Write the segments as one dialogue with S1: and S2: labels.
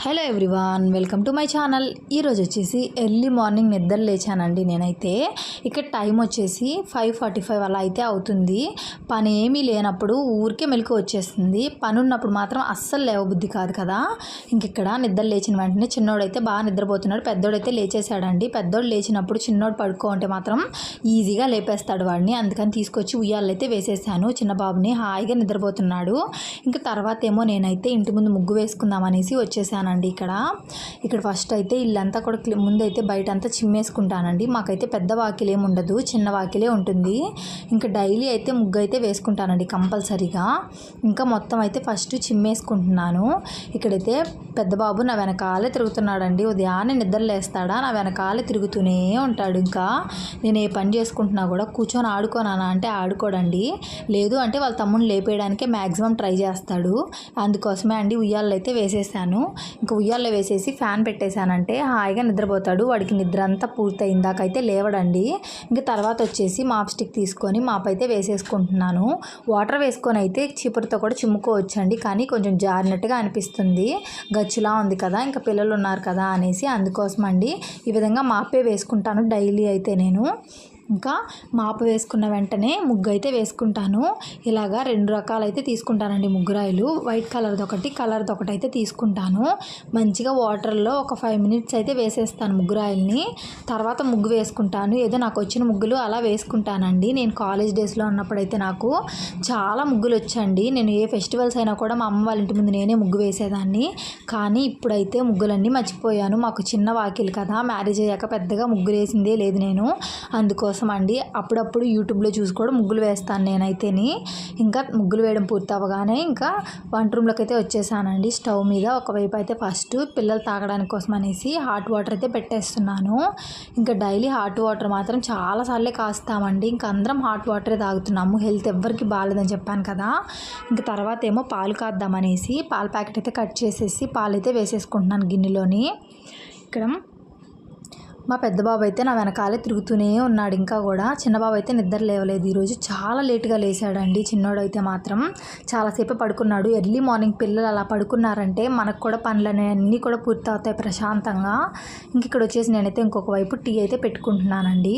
S1: Hello everyone welcome to my channel. ఈరోజు వచ్చేసి early morning నిద్ర లేచానండి నేనైతే. ఇక్కడ టైం వచ్చేసి ఫైవ్ ఫార్టీ ఫైవ్ అలా అయితే అవుతుంది. పని ఏమీ లేనప్పుడు ఊరికే మెలకు వచ్చేస్తుంది. పని ఉన్నప్పుడు మాత్రం అస్సలు లేవబుద్ధి కాదు కదా. ఇంక ఇక్కడ నిద్ర లేచిన వెంటనే చిన్నోడైతే బాగా నిద్రపోతున్నాడు. పెద్దోడైతే లేచేశాడండి. పెద్దోడు లేచినప్పుడు చిన్నోడు పడుకో అంటే మాత్రం ఈజీగా లేపేస్తాడు వాడిని. అందుకని తీసుకొచ్చి ఉయ్యాలైతే వేసేసాను. చిన్న బాబుని హాయిగా నిద్రపోతున్నాడు. ఇంకా తర్వాత ఏమో నేనైతే ఇంటి ముందు ముగ్గు వేసుకుందాం అనేసి వచ్చేసానండి ఇక్కడ. ఇక్కడ ఫస్ట్ అయితే ఇల్లంతా కూడా క్లి- ముందైతే బయట అంతా చిమ్మేసుకుంటానండి. మాకైతే పెద్ద వాకిలి ఉండదు చిన్న వాకిలే ఉంటుంది. ఇంకా డైలీ అయితే ముగ్గు అయితే వేసుకుంటానండి కంపల్సరీగా. ఇంకా మొత్తం అయితే ఫస్ట్ చిమ్మేసుకుంటున్నాను. ఇక్కడైతే పెద్ద బాబు నా వెనకాలే తిరుగుతున్నాడండి. ఉదయాన్నే నిద్రలేస్తాడా నా వెనకాలే తిరుగుతూనే ఉంటాడు ఇంకా. నేను ఏ పని చేసుకుంటున్నా కూడా కూర్చొని ఆడుకోనానా అంటే ఆడుకోడండి. లేదు అంటే వాళ్ళ తమ్ముని లేపేయడానికే మ్యాక్సిమం ట్రై చేస్తాడు. అందుకోసమే అండి ఉయ్యాలైతే అయితే వేసేసాను. ఇంకా ఉయ్యాల్లో వేసేసి ఫ్యాన్ పెట్టేశానంటే హాయిగా నిద్రపోతాడు. వాడికి నిద్ర అంతా పూర్తయిందాకైతే లేవడండి. ఇంకా తర్వాత వచ్చేసి మాప్ స్టిక్ తీసుకొని మాప్ అయితే వేసేసుకుంటున్నాను. వాటర్ వేసుకొని అయితే చీపురుతో కూడా చిమ్ముకోవచ్చండి. కానీ కొంచెం జారినట్టుగా అనిపిస్తుంది. గచ్చులా ఉంది కదా ఇంకా పిల్లలు ఉన్నారు కదా అనేసి అందుకోసం అండి ఈ విధంగా మాపే వేసుకుంటాను డైలీ అయితే నేను. ఇంకా మాపు వేసుకున్న వెంటనే ముగ్గు అయితే వేసుకుంటాను. ఇలాగా రెండు రకాలు అయితే తీసుకుంటానండి ముగ్గురాయలు. వైట్ కలర్ది ఒకటి కలర్ది ఒకటి అయితే తీసుకుంటాను. మంచిగా వాటర్లో ఒక ఫైవ్ మినిట్స్ అయితే వేసేస్తాను ముగ్గురాయిల్ని. తర్వాత ముగ్గు వేసుకుంటాను. ఏదో నాకు వచ్చిన ముగ్గులు అలా వేసుకుంటానండి. నేను కాలేజ్ డేస్లో ఉన్నప్పుడైతే నాకు చాలా ముగ్గులు వచ్చండి నేను ఏ ఫెస్టివల్స్ అయినా కూడా మా అమ్మ వాళ్ళ ఇంటి ముందు నేనే ముగ్గు వేసేదాన్ని. కానీ ఇప్పుడైతే ముగ్గులన్నీ మర్చిపోయాను. మాకు చిన్న వాకిలు కదా మ్యారేజ్ అయ్యాక పెద్దగా ముగ్గులు వేసిందే లేదు నేను. అందుకోసం అండి అప్పుడప్పుడు యూట్యూబ్లో చూసి కూడా ముగ్గులు వేస్తాను నేనైతేని. ఇంకా ముగ్గులు వేయడం పూర్తి అవ్వగానే ఇంకా వంట రూమ్లోకి అయితే వచ్చేసానండి. స్టవ్ మీద ఒకవైపు అయితే ఫస్ట్ పిల్లలు తాగడానికి కోసం అనేసి హాట్ వాటర్ అయితే పెట్టేస్తున్నాను. ఇంకా డైలీ హాట్ వాటర్ మాత్రం చాలాసార్లే కాస్తామండి. ఇంకా అందరం హాట్ వాటరే తాగుతున్నాము హెల్త్ ఎవ్వరికి బాగాలేదని చెప్పాను కదా. ఇంకా తర్వాత ఏమో పాలు కాద్దామనేసి పాల ప్యాకెట్ అయితే కట్ చేసేసి పాలు అయితే వేసేసుకుంటున్నాను గిన్నెలోని. ఇక్కడ మా పెద్ద బాబు అయితే నా వెనకాలే తిరుగుతూనే ఉన్నాడు. ఇంకా కూడా చిన్న బాబు అయితే నిద్ర లేవలేదు. ఈరోజు చాలా లేటుగా లేచాడండి. చిన్నోడు అయితే మాత్రం చాలాసేపు పడుకున్నాడు. ఎర్లీ మార్నింగ్ పిల్లలు అలా పడుకున్నారంటే మనకు కూడా పనులు అన్నీ కూడా పూర్తి అవుతాయి ప్రశాంతంగా. ఇంక ఇక్కడ వచ్చేసి నేనైతే ఇంకొక వైపు టీ అయితే పెట్టుకుంటున్నానండి.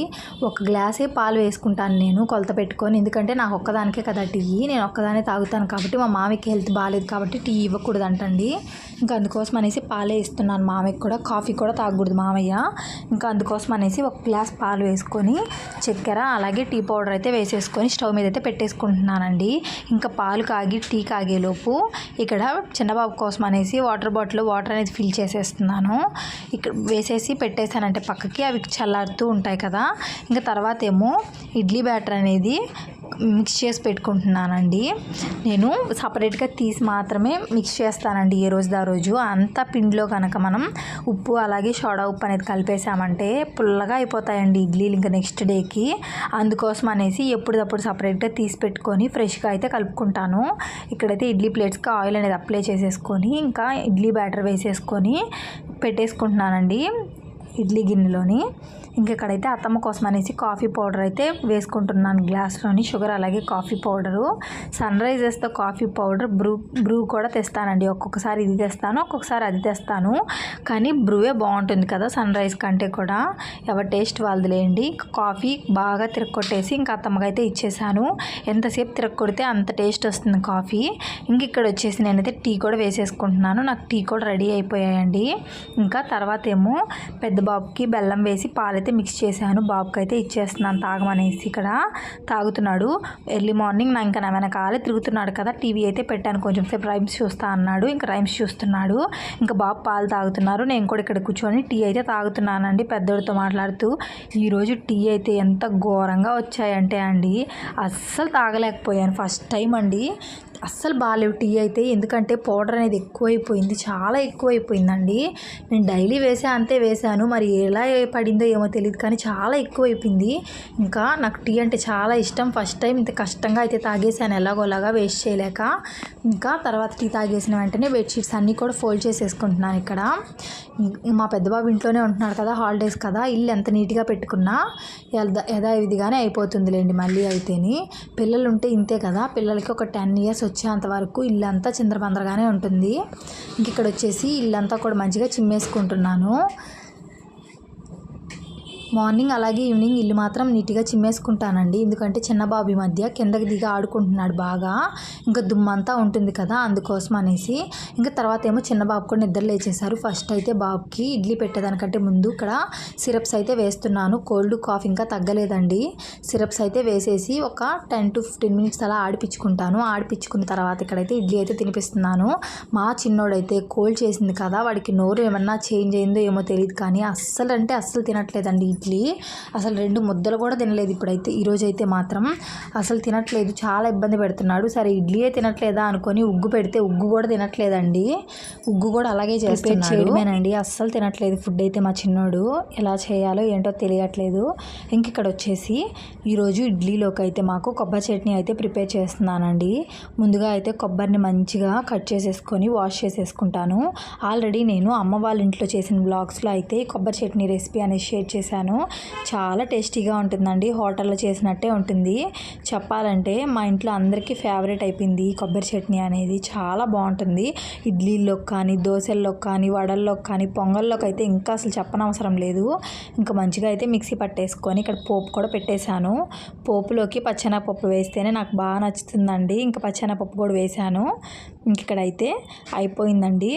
S1: ఒక గ్లాసే పాలు వేసుకుంటాను నేను కొలత పెట్టుకొని. ఎందుకంటే నాకు ఒక్కదానికే కదా టీ. నేను ఒక్కదానే తాగుతాను కాబట్టి మా మామకి హెల్త్ బాగాలేదు కాబట్టి టీ ఇవ్వకూడదు అంటండి ఇంకా అందుకోసం అనేసి పాలే ఇస్తున్నాను. మామయ్యకి కూడా కాఫీ కూడా తాగకూడదు మామయ్య. ఇంకా అందుకోసం అనేసి ఒక గ్లాస్ పాలు వేసుకొని చక్కెర అలాగే టీ పౌడర్ అయితే వేసేసుకొని స్టవ్ మీద అయితే పెట్టేసుకుంటున్నానండి. ఇంకా పాలు కాగి టీ కాగేలోపు ఇక్కడ చిన్నబాబు కోసం అనేసి వాటర్ బాటిల్ వాటర్ అనేది ఫిల్ చేసేస్తున్నాను. ఇక్కడ వేసేసి పెట్టేశానంటే పక్కకి అవి చల్లారుతూ ఉంటాయి కదా. ఇంకా తర్వాత ఏమో ఇడ్లీ బ్యాటర్ అనేది మిక్స్ చేసి పెట్టుకుంటున్నానండి. నేను సపరేట్గా తీసి మాత్రమే మిక్స్ చేస్తానండి ఏ రోజు ఆ రోజు. అంతా పిండిలో కనుక మనం ఉప్పు అలాగే సోడా ఉప్పు అనేది కలిపేసామంటే పుల్లగా అయిపోతాయండి ఇడ్లీలు ఇంకా నెక్స్ట్ డేకి. అందుకోసం అనేసి ఎప్పుడప్పుడు సపరేట్గా తీసి పెట్టుకొని ఫ్రెష్గా అయితే కలుపుకుంటాను. ఇక్కడైతే ఇడ్లీ ప్లేట్స్కి ఆయిల్ అనేది అప్లై చేసేసుకొని ఇంకా ఇడ్లీ బ్యాటర్ వేసేసుకొని పెట్టేసుకుంటున్నానండి ఇడ్లీ గిన్నెలోని. ఇంక ఇక్కడైతే అత్తమ్మ కోసం అనేసి కాఫీ పౌడర్ అయితే వేసుకుంటున్నాను గ్లాస్లోని షుగర్ అలాగే కాఫీ పౌడరు. సన్ రైజెస్తో కాఫీ పౌడర్ బ్రూ బ్రూ కూడా తెస్తానండి. ఒక్కొక్కసారి ఇది తెస్తాను ఒక్కొక్కసారి అది తెస్తాను. కానీ బ్రూవే బాగుంటుంది కదా సన్ రైజ్ కంటే కూడా. ఎవరి టేస్ట్ వాళ్ళది లేండి కాఫీ బాగా తిరగొట్టేసి ఇంకా అత్తమ్మకైతే ఇచ్చేసాను. ఎంతసేపు తిరగొడితే అంత టేస్ట్ వస్తుంది కాఫీ. ఇంక ఇక్కడ వచ్చేసి నేనైతే టీ కూడా వేసేసుకుంటున్నాను. నాకు టీ కూడా రెడీ అయిపోయాయండి. ఇంకా తర్వాత ఏమో పెద్ద బాబుకి బెల్లం వేసి అయితే మిక్స్ చేశాను. బాబుకి అయితే ఇచ్చేస్తున్నాను తాగమనేసి ఇక్కడ తాగుతున్నాడు. ఎర్లీ మార్నింగ్ నా ఇంకా నా వెనకాలే తిరుగుతున్నాడు కదా. టీవీ అయితే పెట్టాను. కొంచెం సేపు రైమ్స్ చూస్తా అన్నాడు. ఇంకా రైమ్స్ చూస్తున్నాడు. ఇంకా బాబు పాలు తాగుతున్నారు. నేను కూడా ఇక్కడ కూర్చొని టీ అయితే తాగుతున్నానండి పెద్దోడితో మాట్లాడుతూ. ఈరోజు టీ అయితే ఎంత ఘోరంగా వచ్చాయంటే అండి. అస్సలు తాగలేకపోయాను. ఫస్ట్ టైం అండి. అస్సలు బాగాలేవు టీ అయితే. ఎందుకంటే పౌడర్ అనేది ఎక్కువైపోయింది. చాలా ఎక్కువైపోయిందండి. నేను డైలీ వేసే అంతే వేసాను మరి ఎలా పడిందో ఏమో తెలియదు కానీ చాలా ఎక్కువైపోయింది. ఇంకా నాకు టీ అంటే చాలా ఇష్టం. ఫస్ట్ టైం ఇంత కష్టంగా అయితే తాగేసాను ఎలాగోలాగా వేస్ట్ చేయలేక. ఇంకా తర్వాత టీ తాగేసిన వెంటనే బెడ్షీట్స్ అన్నీ కూడా ఫోల్డ్ చేసేసుకుంటున్నాను ఇక్కడ. మా పెద్దబాబు ఇంట్లోనే ఉంటున్నాడు కదా హాలిడేస్ కదా. ఇల్లు ఎంత నీట్గా పెట్టుకున్నా యథా యథావిధిగానే అయిపోతుందిలేండి మళ్ళీ అయితేని. పిల్లలు ఉంటే ఇంతే కదా. పిల్లలకి ఒక టెన్ ఇయర్స్ వచ్చేంత వరకు ఇల్లంతా చిందరబందరగానే ఉంటుంది. ఇంక ఇక్కడ వచ్చేసి ఇల్లంతా కూడా మంచిగా చిమ్మేసుకుంటున్నాను. మార్నింగ్ అలాగే ఈవినింగ్ ఇల్లు మాత్రం నీట్గా చిమ్మేసుకుంటానండి. ఎందుకంటే చిన్న బాబు ఈ మధ్య కిందకి దిగి ఆడుకుంటున్నాడు బాగా. ఇంకా దుమ్మంతా ఉంటుంది కదా అందుకోసం అనేసి. ఇంకా తర్వాత ఏమో చిన్న బాబు కూడా నిద్ర లేచేశారు. ఫస్ట్ అయితే బాబుకి ఇడ్లీ పెట్టేదానికంటే ముందు ఇక్కడ సిరప్స్ అయితే వేస్తున్నాను. కోల్డ్ కాఫ్ ఇంకా తగ్గలేదండి. సిరప్స్ అయితే వేసేసి ఒక టెన్ టు ఫిఫ్టీన్ మినిట్స్ అలా ఆడిపించుకుంటాను. ఆడిపించుకున్న తర్వాత ఇక్కడైతే ఇడ్లీ అయితే తినిపిస్తున్నాను. మా చిన్నోడైతే కోల్డ్ చేసింది కదా వాడికి నోరు ఏమన్నా చేంజ్ అయిందో ఏమో తెలియదు కానీ అస్సలు అంటే అస్సలు తినట్లేదండి. ఇడ్లీ. అసలు రెండు ముద్దలు కూడా తినలేదు ఇప్పుడైతే. ఈరోజు అయితే మాత్రం అసలు తినట్లేదు. చాలా ఇబ్బంది పెడుతున్నాడు. సరే ఇడ్లీయే తినట్లేదా అనుకొని ఉగ్గు పెడితే ఉగ్గు కూడా తినట్లేదండి. ఉగ్గు కూడా అలాగే చేస్తున్నాడు. చేయడమేనండి. అస్సలు తినట్లేదు ఫుడ్ అయితే మా చిన్నోడు. ఎలా చేయాలో ఏంటో తెలియట్లేదు. ఇంక ఇక్కడ వచ్చేసి ఈరోజు ఇడ్లీలోకి అయితే మాకు కొబ్బరి చట్నీ అయితే ప్రిపేర్ చేస్తున్నానండి. ముందుగా అయితే కొబ్బరిని మంచిగా కట్ చేసేసుకొని వాష్ చేసేసుకుంటాను. ఆల్రెడీ నేను అమ్మ వాళ్ళ ఇంట్లో చేసిన బ్లాగ్స్లో అయితే కొబ్బరి చట్నీ రెసిపీ అనేది షేర్ చేశాను. చాలా టేస్టీగా ఉంటుందండి. హోటల్లో చేసినట్టే ఉంటుంది. చెప్పాలంటే మా ఇంట్లో అందరికీ ఫేవరెట్ అయిపోయింది కొబ్బరి చట్నీ అనేది. చాలా బాగుంటుంది. ఇడ్లీల్లో కానీ దోశల్లోకి కానీ వడల్లోకి కానీ పొంగల్లోకి అయితే ఇంకా అసలు చెప్పనవసరం లేదు. ఇంకా మంచిగా అయితే మిక్సీ పట్టేసుకొని ఇక్కడ పోపు కూడా పెట్టేశాను. పోపులోకి పచ్చెనపప్పు వేస్తేనే నాకు బాగా నచ్చుతుందండి. ఇంకా పచ్చెనపప్పు కూడా వేశాను. ఇంక ఇక్కడైతే అయిపోయిందండి.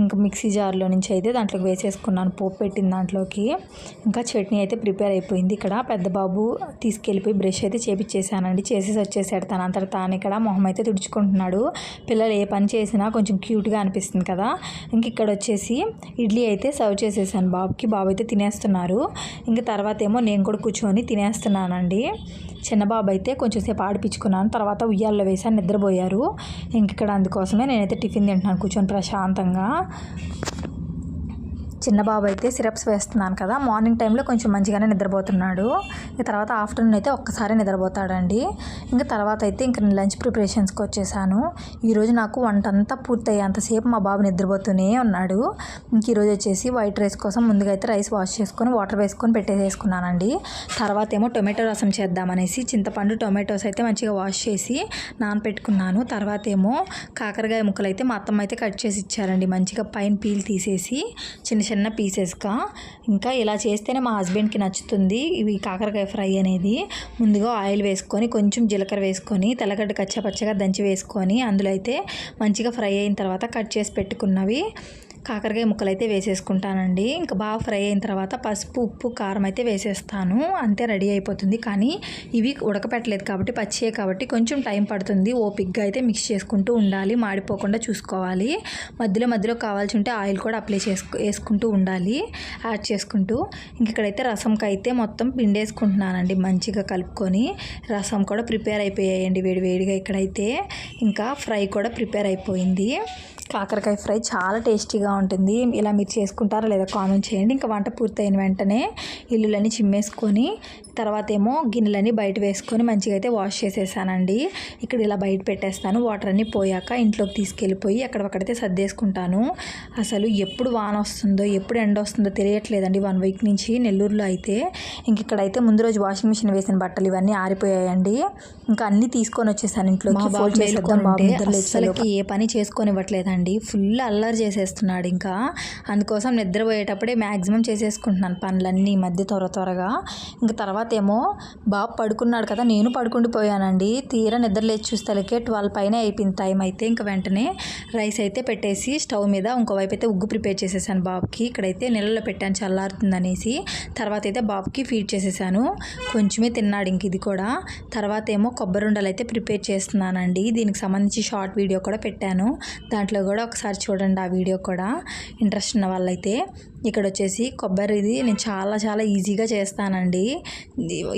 S1: ఇంకా మిక్సీ జార్లో నుంచి అయితే దాంట్లోకి వేసేసుకున్నాను. పోపు పెట్టిన దాంట్లోకి ఇంకా చట్నీ అయితే ప్రిపేర్ అయిపోయింది. ఇక్కడ పెద్ద బాబు తీసుకెళ్ళిపోయి బ్రష్ అయితే చేపించేసానండి చేసేసి వచ్చేసాడు తన. అంతట తాను ఇక్కడ మొహం అయితే తుడుచుకుంటున్నాడు. పిల్లలు ఏ పని చేసినా కొంచెం క్యూట్గా అనిపిస్తుంది కదా. ఇంక ఇక్కడ వచ్చేసి ఇడ్లీ అయితే సర్వ్ చేసేసాను బాబుకి. బాబు అయితే తినేస్తున్నారు. ఇంకా తర్వాత ఏమో నేను కూడా కూర్చొని తినేస్తున్నానండి. చిన్న బాబు అయితే కొంచెంసేపు ఆడిపించుకున్నాను. తర్వాత ఉయ్యాల్లో వేసాను నిద్రపోయారు. ఇంక ఇక్కడ అందుకోసమే నేనైతే టిఫిన్ తింటున్నాను కూర్చొని ప్రశాంతంగా. చిన్న బాబు అయితే సిరప్స్ వేస్తున్నాను కదా మార్నింగ్ టైంలో కొంచెం మంచిగానే నిద్రపోతున్నాడు. ఇక తర్వాత ఆఫ్టర్నూన్ అయితే ఒక్కసారి నిద్రపోతాడండి. ఇంకా తర్వాత అయితే ఇంకా నేను లంచ్ ప్రిపరేషన్స్కి వచ్చేసాను. ఈరోజు నాకు వంట అంతా పూర్తయ్యేంతసేపు మా బాబు నిద్రపోతూనే ఉన్నాడు. ఇంక ఈరోజు వచ్చేసి వైట్ రైస్ కోసం ముందుగా అయితే రైస్ వాష్ చేసుకొని వాటర్ వేసుకొని పెట్టేసేసుకున్నానండి. తర్వాత ఏమో టొమాటో రసం చేద్దామనేసి చింతపండు టొమాటోస్ అయితే మంచిగా వాష్ చేసి నానపెట్టుకున్నాను. తర్వాత ఏమో కాకరకాయ ముక్కలు అయితే మా అత్తమ్మ అయితే కట్ చేసి ఇచ్చారండి. మంచిగా పైన పీల్ తీసేసి చిన్న చిన్న పీసెస్గా ఇంకా ఇలా చేస్తేనే మా హస్బెండ్కి నచ్చుతుంది ఇవి కాకరకాయ ఫ్రై అనేది. ముందుగా ఆయిల్ వేసుకొని కొంచెం జీలకర్ర వేసుకొని తెల్లగడ్డ కచ్చపచ్చగా దంచి వేసుకొని అందులో అయితే మంచిగా ఫ్రై అయిన తర్వాత కట్ చేసి పెట్టుకున్నవి. కాకరకాయ ముక్కలు అయితే వేసేసుకుంటానండి. ఇంకా బాగా ఫ్రై అయిన తర్వాత పసుపు ఉప్పు కారం అయితే వేసేస్తాను. అంతే రెడీ అయిపోతుంది. కానీ ఇవి ఉడకపెట్టలేదు కాబట్టి పచ్చియే కాబట్టి కొంచెం టైం పడుతుంది. ఓపిక్గా అయితే మిక్స్ చేసుకుంటూ ఉండాలి. మాడిపోకుండా చూసుకోవాలి. మధ్యలో మధ్యలో కావాల్సి ఉంటే ఆయిల్ కూడా అప్లై చేసుకు వేసుకుంటూ ఉండాలి. యాడ్ చేసుకుంటూ. ఇంక ఇక్కడైతే రసంకి అయితే మొత్తం పిండేసుకుంటున్నానండి మంచిగా కలుపుకొని. రసం కూడా ప్రిపేర్ అయిపోయాయండి వేడి వేడిగా ఇక్కడైతే. ఇంకా ఫ్రై కూడా ప్రిపేర్ అయిపోయింది. కాకరకాయ ఫ్రై చాలా టేస్టీగా ఉంటుంది. ఇలా మీరు చేసుకుంటారా లేదా కామెంట్ చేయండి. ఇంకా వంట పూర్తయిన వెంటనే ఇల్లులన్నీ చిమ్మేసుకొని తర్వాత ఏమో గిన్నెలన్నీ బయట వేసుకొని మంచిగా అయితే వాష్ చేసేసానండి. ఇక్కడ ఇలా బయట పెట్టేస్తాను. వాటర్ అన్నీ పోయాక ఇంట్లోకి తీసుకెళ్ళిపోయి అక్కడక్కడైతే సర్దేసుకుంటాను. అసలు ఎప్పుడు వాన వస్తుందో ఎప్పుడు ఎండ వస్తుందో తెలియట్లేదండి. వన్ వీక్ నుంచి నెల్లూరులో అయితే. ఇంక ఇక్కడైతే ముందు రోజు వాషింగ్ మిషన్ వేసిన బట్టలు ఇవన్నీ ఆరిపోయాయండి. ఇంకా అన్నీ తీసుకొని వచ్చేసాను ఇంట్లోకి. ఫోల్డ్ చేసేద్దాం బాబు నిద్ర లేచేలోపు. ఏ పని అండి. ఫుల్ అల్లరి చేసేస్తున్నాడు ఇంకా. అందుకోసం నిద్రపోయేటప్పుడే మ్యాక్సిమం చేసేసుకుంటున్నాను పనులన్నీ ఈ మధ్య త్వర త్వరగా. ఇంకా తర్వాత ఏమో బాబు పడుకున్నాడు కదా నేను పడుకుండిపోయానండి తీరా నిద్ర లేచి చూస్తలకే ట్వెల్వ్ పైన అయిపోయింది టైం అయితే. ఇంకా వెంటనే రైస్ అయితే పెట్టేసి స్టవ్ మీద ఇంకోవైపు అయితే ఉగ్గు ప్రిపేర్ చేసేసాను బాబుకి. ఇక్కడైతే నీళ్ళలో పెట్టాను చల్లారుతుందనేసి తర్వాత అయితే బాబుకి ఫీడ్ చేసేసాను. కొంచెమే తిన్నాడు ఇంక ఇది కూడా. తర్వాత ఏమో కొబ్బరి ఉండలు అయితే ప్రిపేర్ చేస్తున్నానండి. దీనికి సంబంధించి షార్ట్ వీడియో కూడా పెట్టాను. దాంట్లో కూడా ఒకసారి చూడండి ఆ వీడియో కూడా. ఇంట్రెస్ట్ ఉన్న వాళ్ళైతే ఇక్కడ వచ్చేసి కొబ్బరిది నేను చాలా చాలా ఈజీగా చేస్తానండి.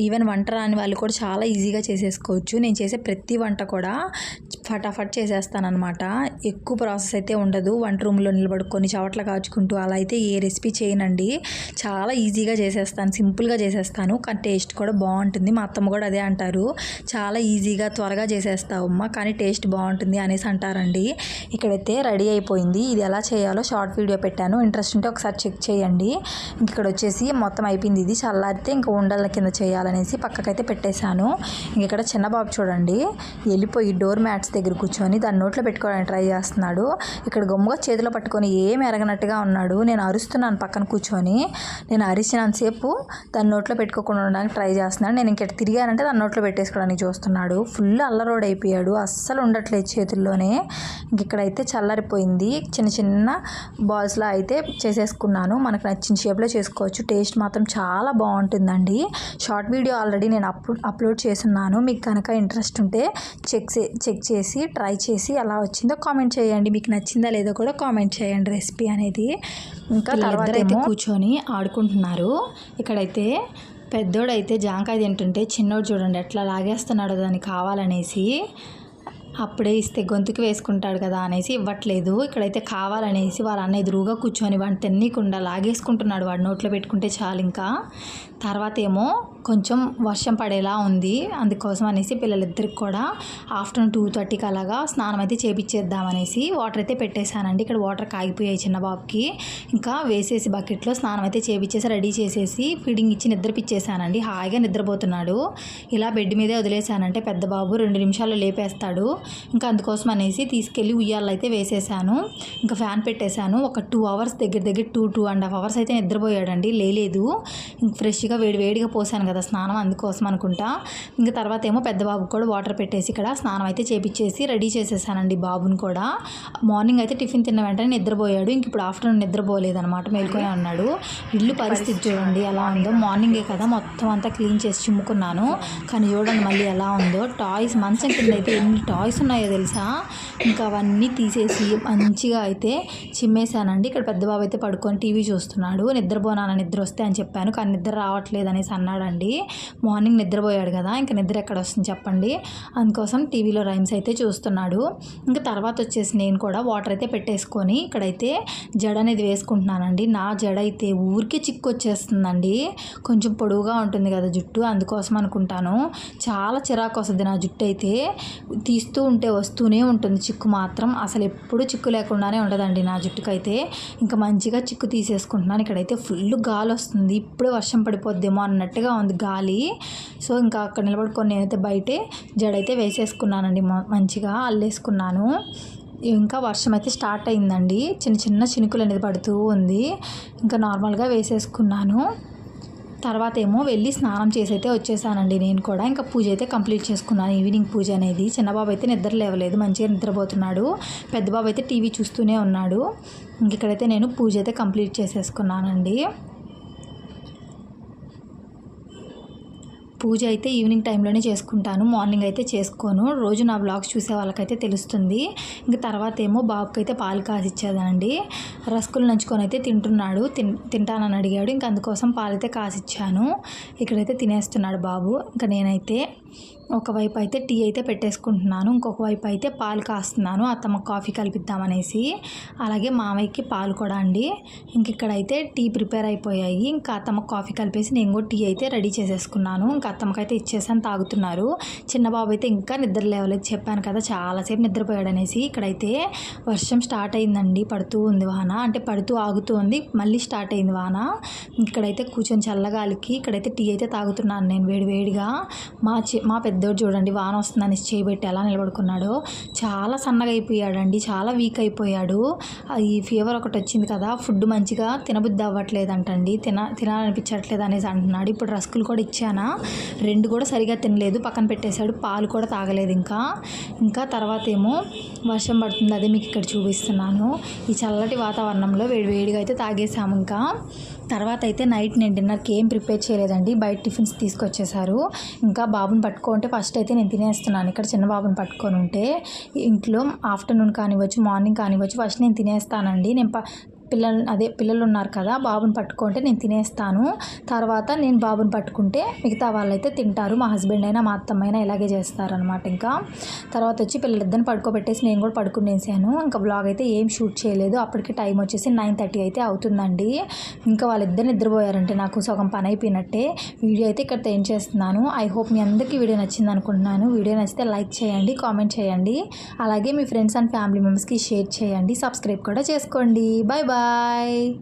S1: ఈవెన్ వంట రాని వాళ్ళు కూడా చాలా ఈజీగా చేసేసుకోవచ్చు. నేను చేసే ప్రతి వంట కూడా ఫటాఫట్ చేసేస్తానమాట ఎక్కువ ప్రాసెస్ అయితే ఉండదు. వంట రూమ్లో నిలబడుకొని చవట్ల కాచుకుంటూ అలా అయితే ఏ రెసిపీ చేయనండి. చాలా ఈజీగా చేసేస్తాను. సింపుల్గా చేసేస్తాను. కానీ టేస్ట్ కూడా బాగుంటుంది. మా అత్తమ్మ కూడా అదే అంటారు. చాలా ఈజీగా త్వరగా చేసేస్తావు అమ్మ కానీ టేస్ట్ బాగుంటుంది అనేసి అంటారండి. ఇక్కడైతే రెడీ అయిపోయింది. ఇది ఎలా చేయాలో షార్ట్ వీడియో పెట్టాను. ఇంట్రెస్ట్ ఉంటే ఒకసారి చెక్ చేయండి. ఇంక ఇక్కడ వచ్చేసి మొత్తం అయిపోయింది. ఇది చల్లారితే ఇంకా ఉండల కింద చేయాలనేసి పక్కకైతే పెట్టేశాను. ఇంక ఇక్కడ చిన్న బాబు చూడండి. వెళ్ళిపోయి డోర్ మ్యాట్స్ దగ్గర కూర్చొని దాన్ని నోట్లో పెట్టుకోవడానికి ట్రై చేస్తున్నాడు. ఇక్కడ గమ్ముగా చేతిలో పట్టుకొని ఏం ఎరగనట్టుగా ఉన్నాడు. నేను అరుస్తున్నాను పక్కన కూర్చొని. నేను అరిచినంతసేపు దాన్ని నోట్లో పెట్టుకోకుండా ఉండడానికి ట్రై చేస్తున్నాడు. నేను ఇంకటి తిరిగానంటే దాన్ని నోట్లో పెట్టేసుకోవడానికి చూస్తున్నాడు. ఫుల్ అల్లరోడ్ అయిపోయాడు అస్సలు ఉండట్లేదు చేతుల్లోనే. ఇంక ఇక్కడైతే చాలా చల్లారిపోయింది. చిన్న చిన్న బాల్స్లా అయితే చేసేసుకున్నాను. మనకు నచ్చిన షేప్లో చేసుకోవచ్చు. టేస్ట్ మాత్రం చాలా బాగుంటుందండి. షార్ట్ వీడియో ఆల్రెడీ నేను అప్ అప్లోడ్ చేస్తున్నాను. మీకు కనుక ఇంట్రెస్ట్ ఉంటే చెక్ చెక్ చేసి ట్రై చేసి ఎలా వచ్చిందో కామెంట్ చేయండి. మీకు నచ్చిందా లేదో కూడా కామెంట్ చేయండి రెసిపీ అనేది. ఇంకా తర్వాత అయితే కూర్చొని ఆడుకుంటున్నారు. ఇక్కడైతే పెద్దోడైతే జాంకాయ తింటుంటే చిన్నోడు చూడండి ఎట్లా లాగేస్తున్నాడో దాన్ని కావాలనేసి అప్పుడే ఇస్తే గొంతుకు వేసుకుంటాడు కదా అనేసి ఇవ్వట్లేదు. ఇక్కడైతే కావాలనేసి వాళ్ళ అన్న ఎదురుగా కూర్చొని వాడిని తెన్నీకుండా లాగేసుకుంటున్నాడు. వాడు నోట్లో పెట్టుకుంటే చాలు ఇంకా. తర్వాత ఏమో కొంచెం వర్షం పడేలా ఉంది. అందుకోసం అనేసి పిల్లలిద్దరికి కూడా ఆఫ్టర్నూన్ టూ థర్టీకి అలాగా స్నానం అయితే చేపించేద్దామనేసి వాటర్ అయితే పెట్టేశానండి. ఇక్కడ వాటర్ కాగిపోయాయి చిన్న బాబుకి ఇంకా వేసేసి బకెట్లో స్నానం అయితే చేపించేసి రెడీ చేసేసి ఫీడింగ్ ఇచ్చి నిద్రపిచ్చేసానండి హాయిగా నిద్రపోతున్నాడు. ఇలా బెడ్ మీదే వదిలేశానంటే పెద్ద బాబు రెండు నిమిషాల్లో లేపేస్తాడు. ఇంకా అందుకోసం అనేసి తీసుకెళ్ళి ఉయ్యాలు అయితే వేసేసాను ఇంకా ఫ్యాన్ పెట్టేశాను. ఒక టూ అవర్స్ దగ్గర దగ్గర two two and half hours అయితే నిద్రపోయాడండి. లేలేదు. ఇంక ఫ్రెష్గా వేడి వేడిగా పోసాను కదా స్నానం అందుకోసం అనుకుంటా. ఇంకా తర్వాత ఏమో పెద్ద బాబుకి కూడా వాటర్ పెట్టేసి ఇక్కడ స్నానం అయితే చేపించేసి రెడీ చేసేసానండి బాబుని కూడా. మార్నింగ్ అయితే టిఫిన్ తిన్న వెంటనే నిద్రపోయాడు. ఇంక ఇప్పుడు ఆఫ్టర్నూన్ నిద్రపోలేదన్నమాట మేల్కొని ఉన్నాడు. ఇల్లు పరిస్థితి చూడండి ఎలా ఉందో. మార్నింగే కదా మొత్తం అంతా క్లీన్ చేసి చిమ్ముకున్నాను. కానీ చూడండి మళ్ళీ ఎలా ఉందో. టాయ్స్ మంచం కింద అయితే ఎన్ని టాయ్స్ ఉన్నాయో తెలుసా? ఇంకా అవన్నీ తీసేసి మంచిగా అయితే చిమ్మేశానండి. ఇక్కడ పెద్ద బాబు అయితే పడుకొని టీవీ చూస్తున్నాడు. నిద్రపోనాన నిద్ర వస్తే అని చెప్పాను. కానీ నిద్ర రావట్లేదు అనేసి అన్నాడండి. మార్నింగ్ నిద్రపోయాడు కదా ఇంకా నిద్ర ఎక్కడ వస్తుంది చెప్పండి. అందుకోసం టీవీలో రైమ్స్ అయితే చూస్తున్నాడు. ఇంకా తర్వాత వచ్చేసి నేను కూడా వాటర్ అయితే పెట్టేసుకొని ఇక్కడైతే జడ అనేది వేసుకుంటున్నానండి. నా జడ అయితే ఊరికే చిక్కు వచ్చేస్తుందండి కొంచెం పొడవుగా ఉంటుంది కదా జుట్టు అందుకోసం అనుకుంటాను. చాలా చిరాకు వస్తుంది నా జుట్టు అయితే. తీస్తూ ఉంటే వస్తూనే ఉంటుంది చిక్కు మాత్రం. అసలు ఎప్పుడు చిక్కు లేకుండానే ఉండదండి నా జుట్టుకైతే. ఇంకా మంచిగా చిక్కు తీసేసుకుంటున్నాను. ఇక్కడైతే ఫుల్ గాలి వస్తుంది. ఇప్పుడే వర్షం పడిపోద్దేమో అన్నట్టుగా ఉంది గాలి. సో ఇంకా అక్కడ నిలబడుకొని నేనైతే బయటే జడైతే వేసేసుకున్నానండి. మ- మంచిగా అల్లేసుకున్నాను. ఇంకా వర్షం అయితే స్టార్ట్ అయిందండి. చిన్న చిన్న చినుకులు అనేది పడుతూ ఉంది. ఇంకా నార్మల్గా వేసేసుకున్నాను. తర్వాత ఏమో వెళ్ళి స్నానం చేసి అయితే వచ్చేసానండి నేను కూడా. ఇంకా పూజ అయితే కంప్లీట్ చేసుకున్నాను. ఈవినింగ్ పూజ అనేది. చిన్నబాబు అయితే నిద్ర లేవలేదు. మంచిగా నిద్రపోతున్నాడు. పెద్ద బాబు అయితే టీవీ చూస్తూనే ఉన్నాడు. ఇంక ఇక్కడైతే నేను పూజ అయితే కంప్లీట్ చేసేసుకున్నానండి. పూజ అయితే ఈవినింగ్ టైంలోనే చేసుకుంటాను. మార్నింగ్ అయితే చేసుకోను. రోజు నా బ్లాగ్స్ చూసే వాళ్ళకైతే తెలుస్తుంది. ఇంక తర్వాత ఏమో బాబుకి అయితే పాలు కాసి ఇచ్చేదండి రస్కులు నంచుకొని అయితే తింటున్నాడు. తిన్ తింటానని అడిగాడు. ఇంక అందుకోసం పాలైతే కాసిచ్చాను. ఇక్కడైతే తినేస్తున్నాడు బాబు. ఇంకా నేనైతే ఒకవైపు అయితే టీ అయితే పెట్టేసుకుంటున్నాను. ఇంకొక వైపు అయితే పాలు కాస్తున్నాను. అత్తమ్మ కాఫీ కలిపిద్దామనేసి. అలాగే మామయ్యకి పాలు కూడా అండి. ఇంక ఇక్కడైతే టీ ప్రిపేర్ అయిపోయాయి. ఇంకా అత్తమ్మ కాఫీ కలిపేసి నేను కూడా టీ అయితే రెడీ చేసేసుకున్నాను. ఇంకా అత్తమ్మకైతే ఇచ్చేసాను తాగుతున్నారు. చిన్న బాబు అయితే ఇంకా నిద్ర లేవలేదు. చెప్పాను కదా చాలాసేపు నిద్రపోయాడు అనేసి ఇక్కడైతే వర్షం స్టార్ట్ అయిందండి. పడుతూ ఉంది వాన. అంటే పడుతూ ఆగుతూ ఉంది. మళ్ళీ స్టార్ట్ అయింది వాన. ఇక్కడైతే కూర్చొని చల్లగాలికి ఇక్కడైతే టీ అయితే తాగుతున్నాను నేను వేడి వేడిగా. మా మా పెద్దోడు చూడండి వాన వస్తుందని చేయబెట్టి ఎలా నిలబడుకున్నాడో. చాలా సన్నగా అయిపోయాడండి. చాలా వీక్ అయిపోయాడు. ఈ ఫీవర్ ఒకటి వచ్చింది కదా ఫుడ్ మంచిగా తినబుద్ధి అవ్వట్లేదంటండి. తిన తినాలనిపించట్లేదు అనేసి అంటున్నాడు. ఇప్పుడు రస్కులు కూడా ఇచ్చానా? రెండు కూడా సరిగా తినలేదు. పక్కన పెట్టేశాడు. పాలు కూడా తాగలేదు ఇంకా. ఇంకా తర్వాత ఏమో వర్షం పడుతుంది. అదే మీకు ఇక్కడ చూపిస్తున్నాను. ఈ చల్లటి వాతావరణంలో వేడి వేడిగా అయితే తాగేసాము ఇంకా. తర్వాత అయితే నైట్ నేను డిన్నర్కి ఏం ప్రిపేర్ చేయలేదండి. బయట టిఫిన్స్ తీసుకొచ్చేసారు ఇంకా బాబుని పట్టుకుంటే ఫస్ట్ అయితే నేను తినేస్తున్నాను. ఇక్కడ చిన్న బాబుని పట్టుకొని ఉంటే ఇంట్లో ఆఫ్టర్నూన్ కానివ్వచ్చు మార్నింగ్ కానివ్వచ్చు ఫస్ట్ నేను తినేస్తానండి. నేను ప పిల్లలు అదే పిల్లలు ఉన్నారు కదా బాబుని పట్టుకుంటే నేను తినేస్తాను. తర్వాత నేను బాబుని పట్టుకుంటే మిగతా వాళ్ళైతే తింటారు. మా హస్బెండ్ అయినా మా అత్తమ్మ అయినా ఇలాగే చేస్తారనమాట ఇంకా. తర్వాత వచ్చి పిల్లలిద్దరిని పడుకోబెట్టేసి నేను కూడా పడుకునేసాను ఇంకా బ్లాగ్ అయితే ఏం షూట్ చేయలేదు. అప్పటికి టైం వచ్చేసి నైన్ థర్టీ అయితే అవుతుందండి. ఇంకా వాళ్ళిద్దరు నిద్రపోయారంటే నాకు సగం పని అయిపోయినట్టే. వీడియో అయితే ఇక్కడ ఏం చేస్తున్నాను. ఐ హోప్ మీ అందరికీ వీడియో నచ్చింది అనుకుంటున్నాను. వీడియో నచ్చితే లైక్ చేయండి కామెంట్ చేయండి. అలాగే మీ ఫ్రెండ్స్ అండ్ ఫ్యామిలీ మెంబర్స్కి షేర్ చేయండి. సబ్స్క్రైబ్ కూడా చేసుకోండి. Bye bye Bye.